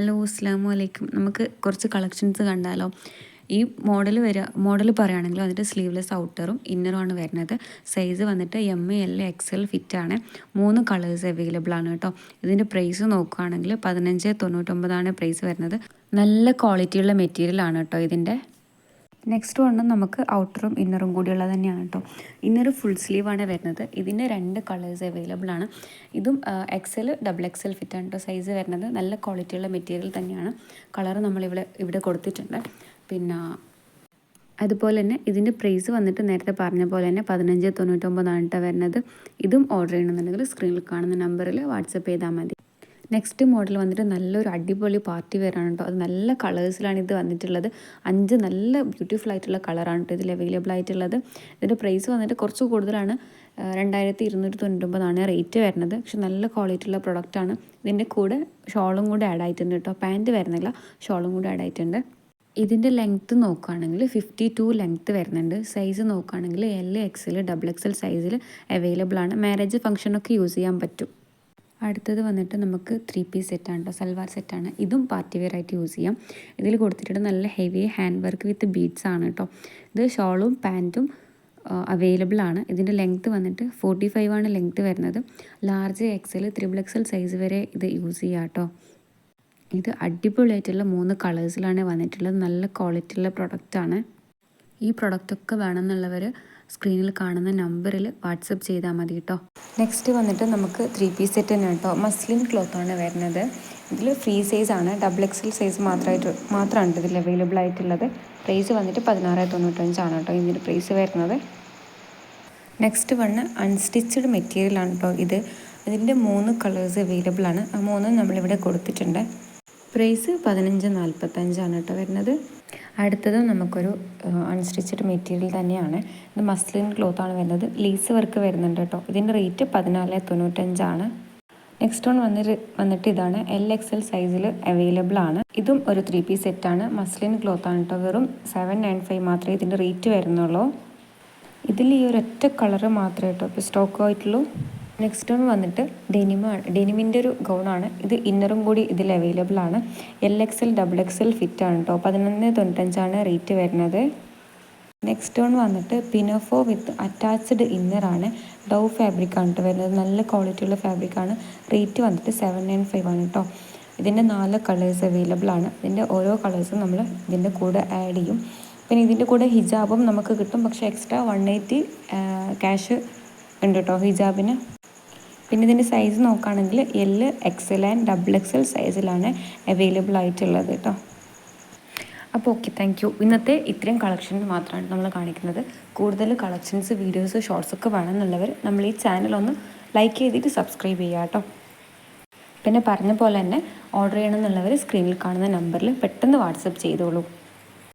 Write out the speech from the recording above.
Hello അസ്ലാം വലൈക്കും നമുക്ക് കുറച്ച് കളക്ഷൻസ് കണ്ടാലോ? ഈ മോഡൽ വരിക മോഡൽ പറയുകയാണെങ്കിൽ അതിന്റെ സ്ലീവ്ലെസ് ഔട്ടറും ഇന്നറും ആണ് വരുന്നത്. സൈസ് വന്നിട്ട് M L X L fit ആണ്. മൂന്ന് കളേഴ്സ് അവൈലബിൾ ആണ് കേട്ടോ. ഇതിന്റെ പ്രൈസ് നോക്കുകയാണെങ്കിൽ പതിനഞ്ച് തൊണ്ണൂറ്റൊമ്പതാണ് പ്രൈസ് വരുന്നത്. നല്ല ക്വാളിറ്റിയുള്ള മെറ്റീരിയൽ ആണ് കേട്ടോ ഇതിന്റെ. നെക്സ്റ്റ് വണ്ണം നമുക്ക് ഔട്ടറും ഇന്നറും കൂടിയുള്ളത് തന്നെയാണ് കേട്ടോ ഇന്നർ ഫുൾ സ്ലീവാണ് വരുന്നത്. ഇതിന്റെ രണ്ട് കളേഴ്സ് അവൈലബിൾ ആണ്. ഇതും എക്സൽ ഡബിൾ എക്സൽ ഫിറ്റ് ആണ് കേട്ടോ സൈസ് വരുന്നത്. നല്ല ക്വാളിറ്റിയുള്ള മെറ്റീരിയൽ തന്നെയാണ്. കളർ നമ്മളിവിടെ ഇവിടെ കൊടുത്തിട്ടുണ്ട്. പിന്നെ അതുപോലെ തന്നെ ഇതിന്റെ പ്രൈസ് വന്നിട്ട് നേരത്തെ പറഞ്ഞ പോലെ തന്നെ പതിനഞ്ച് തൊണ്ണൂറ്റൊമ്പതാണ് കേട്ടോ വരുന്നത്. ഇതും ഓർഡർ ചെയ്യണമെന്നുണ്ടെങ്കിൽ സ്ക്രീനിൽ കാണുന്ന നമ്പറിൽ വാട്സപ്പ് ചെയ്താൽ മതി. നെക്സ്റ്റ് മോഡൽ വന്നിട്ട് നല്ലൊരു അടിപൊളി പാർട്ടി വെയറാണ് കേട്ടോ അത് നല്ല കളേഴ്സിലാണ് ഇത് വന്നിട്ടുള്ളത്. അഞ്ച് നല്ല ബ്യൂട്ടിഫുൾ ആയിട്ടുള്ള കളറാണ് കേട്ടോ ഇതിൽ അവൈലബിൾ ആയിട്ടുള്ളത്. ഇതിന്റെ പ്രൈസ് വന്നിട്ട് കുറച്ച് കൂടുതലാണ്. രണ്ടായിരത്തി ഇരുന്നൂറ്റി തൊണ്ണൂറ്റൊമ്പതാണ് റേറ്റ് വരുന്നത്. പക്ഷെ നല്ല ക്വാളിറ്റി ഉള്ള പ്രൊഡക്റ്റാണ് ഇതിന്റെ കൂടെ ഷോളും കൂടെ ആഡ് ആയിട്ടുണ്ട് കേട്ടോ പാന്റ് വരുന്നില്ല ഷോളും കൂടെ ആഡ് ആയിട്ടുണ്ട്. ഇതിന്റെ ലെങ്ത്ത് നോക്കുകയാണെങ്കിൽ ഫിഫ്റ്റി ടു ലെങ്ത്ത് വരുന്നുണ്ട് സൈസ് നോക്കുകയാണെങ്കിൽ എൽ എക്സിൽ ഡബിൾ എക്സൽ സൈസിൽ അവൈലബിൾ ആണ്. മാരേജ് ഫംഗ്ഷനൊക്കെ യൂസ് ചെയ്യാൻ പറ്റും. അടുത്തത് വന്നിട്ട് നമുക്ക് ത്രീ പീസ് സെറ്റാണ് കേട്ടോ സൽവാർ സെറ്റാണ് ഇതും പാർട്ടി വെയർ ആയിട്ട് യൂസ് ചെയ്യാം. ഇതിൽ കൊടുത്തിട്ടുണ്ട് നല്ല heavy hand work with beads ആണ് കേട്ടോ ഇത് ഷോളും പാന്റും അവൈലബിൾ ആണ്. ഇതിന്റെ ലെങ്ത്ത് വന്നിട്ട് ഫോർട്ടി ഫൈവ് ആണ് ലെങ്ത്ത് വരുന്നത്. Large XL triple XL size വരെ ഇത് യൂസ് ചെയ്യാം കേട്ടോ ഇത് അടിപൊളിയായിട്ടുള്ള മൂന്ന് കളേഴ്സിലാണ് വന്നിട്ടുള്ളത്. നല്ല ക്വാളിറ്റി ക്വാളിറ്റിയുള്ള പ്രൊഡക്റ്റാണ് ഈ പ്രൊഡക്റ്റൊക്കെ വേണമെന്നുള്ളവർ സ്ക്രീനിൽ കാണുന്ന നമ്പറിൽ വാട്സപ്പ് ചെയ്താൽ മതി കേട്ടോ. നെക്സ്റ്റ് വന്നിട്ട് നമുക്ക് ത്രീ പീസ് സെറ്റ് തന്നെ കേട്ടോ. മസ്ലിൻ ക്ലോത്താണ് വരുന്നത്. ഇതിൽ ഫ്രീ സൈസ് ആണ്. ഡബിൾ എക്സൽ സൈസ് മാത്രമായിട്ട് മാത്രമാണ് ഇതിൽ അവൈലബിൾ ആയിട്ടുള്ളത്. പ്രൈസ് വന്നിട്ട് പതിനാറ് തൊണ്ണൂറ്റഞ്ചാണ് കേട്ടോ ഇതിന്റെ പ്രൈസ് വരുന്നത്. നെക്സ്റ്റ് വണ് അൺസ്റ്റിച്ചഡ് മെറ്റീരിയലാണ് കേട്ടോ ഇത്. ഇതിന്റെ മൂന്ന് കളേഴ്സ് അവൈലബിൾ ആണ്. ആ മൂന്നും നമ്മളിവിടെ കൊടുത്തിട്ടുണ്ട്. പ്രൈസ് പതിനഞ്ച് നാൽപ്പത്തഞ്ചാണ് കേട്ടോ വരുന്നത്. അടുത്തതും നമുക്കൊരു അൺസ്റ്റിച്ചഡ് മെറ്റീരിയൽ തന്നെയാണ്. ഇത് മസ്ലിൻ ക്ലോത്ത് ആണ് വരുന്നത്. ലീസ് വർക്ക് വരുന്നുണ്ട് കേട്ടോ. ഇതിന്റെ റേറ്റ് പതിനാല് തൊണ്ണൂറ്റഞ്ചാണ് നെക്സ്റ്റ് വൺ വന്നിട്ട് വന്നിട്ട് ഇതാണ്. എൽ എക്സ് എൽ സൈസിൽ അവൈലബിൾ ആണ്. ഇതും ഒരു ത്രീ പീസ് സെറ്റാണ് മസ്ലിൻ ക്ലോത്ത് ആണ് കേട്ടോ. വെറും സെവൻ നയൻ ഫൈവ് മാത്രമേ ഇതിന്റെ റേറ്റ് വരുന്നുള്ളൂ. ഇതിൽ ഈ ഒരൊറ്റ കളറ് മാത്രമേ കേട്ടോ ഇപ്പോൾ സ്റ്റോക്ക് ആയിട്ടുള്ളൂ. നെക്സ്റ്റ് വൺ വന്നിട്ട് ഡെനിമാണ് ഡെനിമിന്റെ ഒരു ഗൗണാണ് ഇത് ഇന്നറും കൂടി ഇതിൽ അവൈലബിൾ ആണ്. L X L double X L fit ആണ് കേട്ടോ പതിനൊന്ന് തൊണ്ണൂറ്റഞ്ചാണ് റേറ്റ് വരുന്നത്. നെക്സ്റ്റ് വൺ വന്നിട്ട് പിനോഫോ വിത്ത് അറ്റാച്ച്ഡ് ഇന്നറാണ് ഡൗ ഫാബ്രിക് ആണ് കേട്ടോ വരുന്നത്. നല്ല ക്വാളിറ്റിയുള്ള ഫാബ്രിക്കാണ് റേറ്റ് വന്നിട്ട് സെവൻ നയൻ ഫൈവ് ആണ് കേട്ടോ ഇതിന്റെ നാല് കളേഴ്സ് അവൈലബിൾ ആണ്. ഇതിന്റെ ഓരോ കളേഴ്സും നമ്മൾ ഇതിന്റെ കൂടെ ആഡ് ചെയ്യും. പിന്നെ ഇതിന്റെ കൂടെ ഹിജാബും നമുക്ക് കിട്ടും. പക്ഷേ എക്സ്ട്രാ വൺ എയ്റ്റി ക്യാഷ് ഉണ്ട് കേട്ടോ ഹിജാബിന്. പിന്നെ ഇതിന്റെ സൈസ് നോക്കുകയാണെങ്കിൽ L XL and double XL സൈസിലാണ് അവൈലബിൾ ആയിട്ടുള്ളത് കേട്ടോ അപ്പോൾ ഓക്കെ താങ്ക് യു ഇന്നത്തെ ഇത്രയും കളക്ഷൻ മാത്രമാണ് നമ്മൾ കാണിക്കുന്നത്. കൂടുതൽ കളക്ഷൻസ് വീഡിയോസ് ഷോർട്സ് ഒക്കെ വേണമെന്നുള്ളവർ നമ്മൾ ഈ ചാനൽ ഒന്ന് ലൈക്ക് ചെയ്തിട്ട് സബ്സ്ക്രൈബ് ചെയ്യുക കേട്ടോ പിന്നെ പറഞ്ഞ പോലെ തന്നെ ഓർഡർ ചെയ്യണമെന്നുള്ളവർ സ്ക്രീനിൽ കാണുന്ന നമ്പറിൽ പെട്ടെന്ന് വാട്സപ്പ് ചെയ്തോളൂ.